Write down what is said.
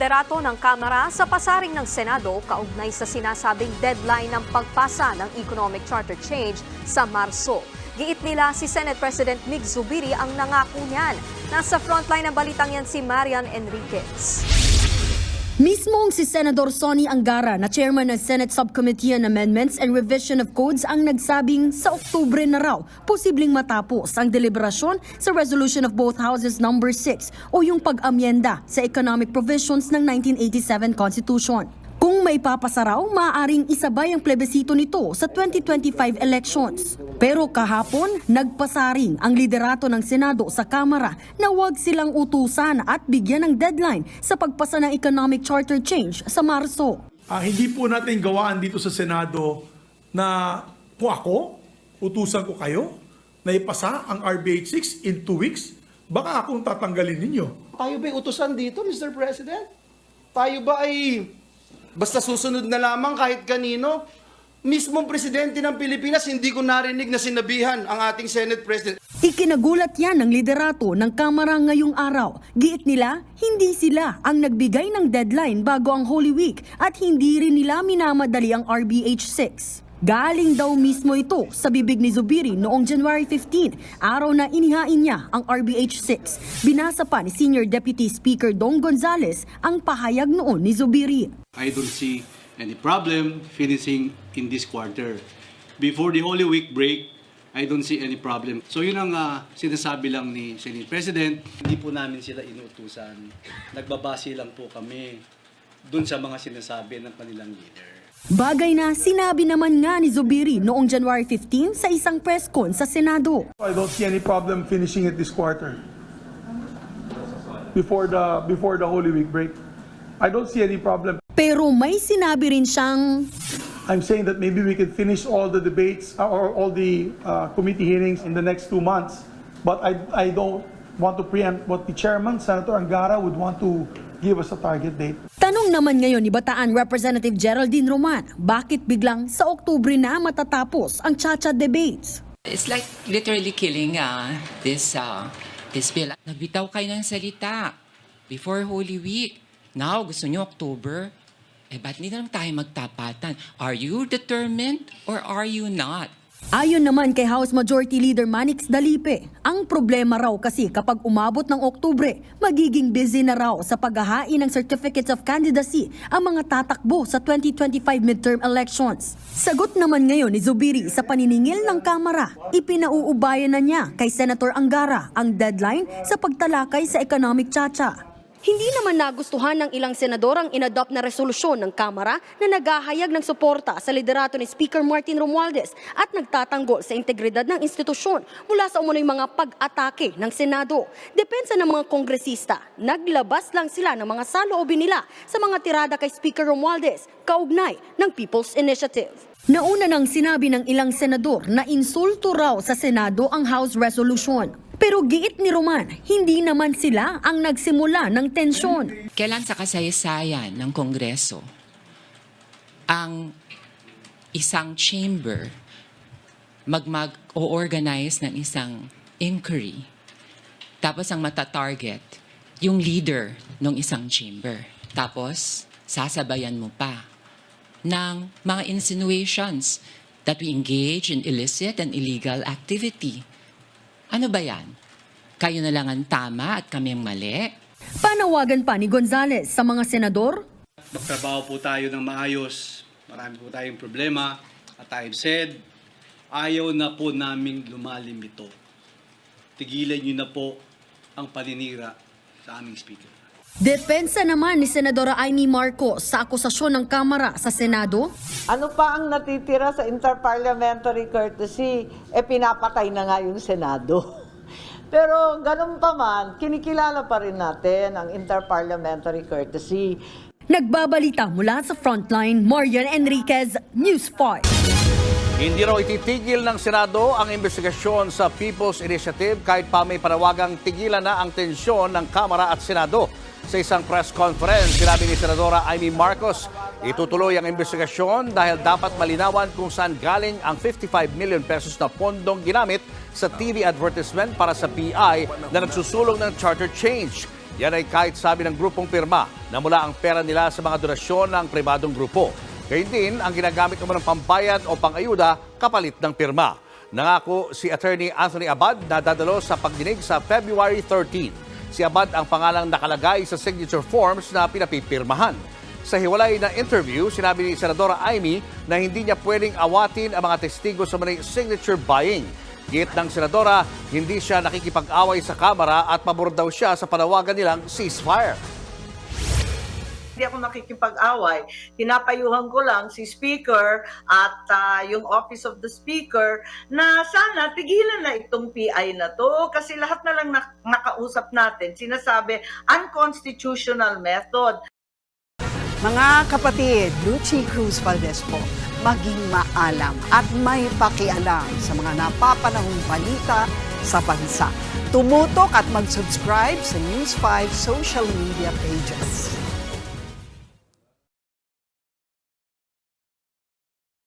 liderato ng Kamara sa pasaring ng Senado kaugnay sa sinasabing deadline ng pagpasa ng economic charter change sa Marso. Giit nila si Senate President Mig Zubiri ang nangako niyan. Nasa frontline ng balitang yan si Marian Enriquez. Mismong si Senador Sonny Angara na chairman ng Senate Subcommittee on Amendments and Revision of Codes ang nagsabing sa Oktubre na raw posibleng matapos ang deliberasyon sa resolution of both houses number 6 o yung pag-amyenda sa economic provisions ng 1987 Constitution. Kung may papasaraw, maaaring isabay ang plebisito nito sa 2025 elections. Pero kahapon, nagpasaring ang liderato ng Senado sa Kamara na huwag silang utusan at bigyan ng deadline sa pagpasa ng economic charter change sa Marso. Ah, hindi po natin gawaan dito sa Senado na kung ako, utusan ko kayo na ipasa ang RBH 6 in two weeks, baka akong tatanggalin ninyo. Tayo ba utusan dito, Mr. President? Tayo ba ay basta susunod na lamang kahit kanino? Mismong presidente ng Pilipinas, hindi ko narinig na sinabihan ang ating Senate President. Ikinagulat yan ng liderato ng Kamara ngayong araw. Giit nila, hindi sila ang nagbigay ng deadline bago ang Holy Week at hindi rin nila minamadali ang RBH 6. Galing daw mismo ito sa bibig ni Zubiri noong January 15, araw na inihain niya ang RBH 6. Binasa pa ni Senior Deputy Speaker Dong Gonzales ang pahayag noon ni Zubiri. I don't see any problem finishing in this quarter. Before the Holy Week break, I don't see any problem. So yun ang ah, sinasabi lang ni Senate President. Hindi po namin sila inutusan. Nagbabase lang po kami dun sa mga sinasabi ng kanilang leader. Bagay na sinabi naman nga ni Zubiri noong January 15 sa isang press con sa Senado. I don't see any problem finishing it this quarter. Before the before the Holy Week break. I don't see any problem. Pero may sinabi rin siyang I'm saying that maybe we can finish all the debates uh, or all the uh, committee hearings in the next two months. But I, I don't want to preempt what the chairman, Senator Angara, would want to give us a target date. Tanong naman ngayon ni Bataan Representative Geraldine Roman, bakit biglang sa Oktubre na matatapos ang Chacha debates? It's like literally killing uh, this uh, this bill. Nagbitaw kayo ng salita before Holy Week. Now, gusto nyo October? Eh, ba't hindi na lang tayo magtapatan? Are you determined or are you not? Ayon naman kay House Majority Leader Manix Dalipe, ang problema raw kasi kapag umabot ng Oktubre, magiging busy na raw sa paghahain ng Certificates of Candidacy ang mga tatakbo sa 2025 midterm elections. Sagot naman ngayon ni Zubiri sa paniningil ng Kamara, ipinauubayan na niya kay Senator Angara ang deadline sa pagtalakay sa economic chacha. Hindi naman nagustuhan ng ilang senador ang inadopt na resolusyon ng Kamara na naghahayag ng suporta sa liderato ni Speaker Martin Romualdez at nagtatanggol sa integridad ng institusyon mula sa umunoy mga pag-atake ng Senado. Depensa ng mga kongresista, naglabas lang sila ng mga saloobin nila sa mga tirada kay Speaker Romualdez kaugnay ng People's Initiative. Nauna nang sinabi ng ilang senador na insulto raw sa Senado ang House Resolution. Pero giit ni Roman, hindi naman sila ang nagsimula ng tensyon. Kailan sa kasaysayan ng Kongreso ang isang chamber magmag o organize ng isang inquiry tapos ang mata-target yung leader ng isang chamber. Tapos, sasabayan mo pa ng mga insinuations that we engage in illicit and illegal activity. Ano ba yan? Kayo na lang ang tama at kami ang mali? Panawagan pa ni Gonzales sa mga senador, Magtrabaho po tayo ng maayos. Marami po tayong problema. At I've said, ayaw na po naming lumalim ito. Tigilan niyo na po ang paninira sa aming speaker. Depensa naman ni Senadora Amy Marcos sa akusasyon ng Kamara sa Senado, Ano pa ang natitira sa interparliamentary courtesy? Eh, pinapatay na nga yung Senado. Pero ganun pa man, kinikilala pa rin natin ang interparliamentary courtesy. nagbabalita mula sa frontline, Marian Enriquez, News 5. Hindi raw ititigil ng Senado ang investigasyon sa People's Initiative kahit pa may panawagang tigilan na ang tensyon ng Kamara at Senado. Sa isang press conference, sinabi ni Senadora Amy Marcos, itutuloy ang investigasyon dahil dapat malinawan kung saan galing ang 55 million pesos na pondong ginamit sa TV advertisement para sa PI na nagsusulong ng charter change. Yan ay kahit sabi ng grupong pirma na mula ang pera nila sa mga donasyon ng pribadong grupo. Gayun din ang ginagamit naman ng pambayad o pangayuda kapalit ng pirma. Nangako si Attorney Anthony Abad na dadalo sa pagdinig sa February 13. Si Abad ang pangalang nakalagay sa signature forms na pinapipirmahan. Sa hiwalay na interview, sinabi ni Senadora Amy na hindi niya pwedeng awatin ang mga testigo sa mga signature buying. Git ng Senadora, hindi siya nakikipag-away sa Kamara at pabor daw siya sa panawagan nilang ceasefire. Hindi ako nakikipag-away. Pinapayuhan ko lang si Speaker at ah, yung Office of the Speaker na sana tigilan na itong PI na to kasi lahat na lang nak- nakausap natin sinasabi unconstitutional method. Mga kapatid, Lucy Cruz Valdez po, maging maalam at may pakialam sa mga napapanahong balita sa bansa. Tumutok at mag-subscribe sa News 5 social media pages.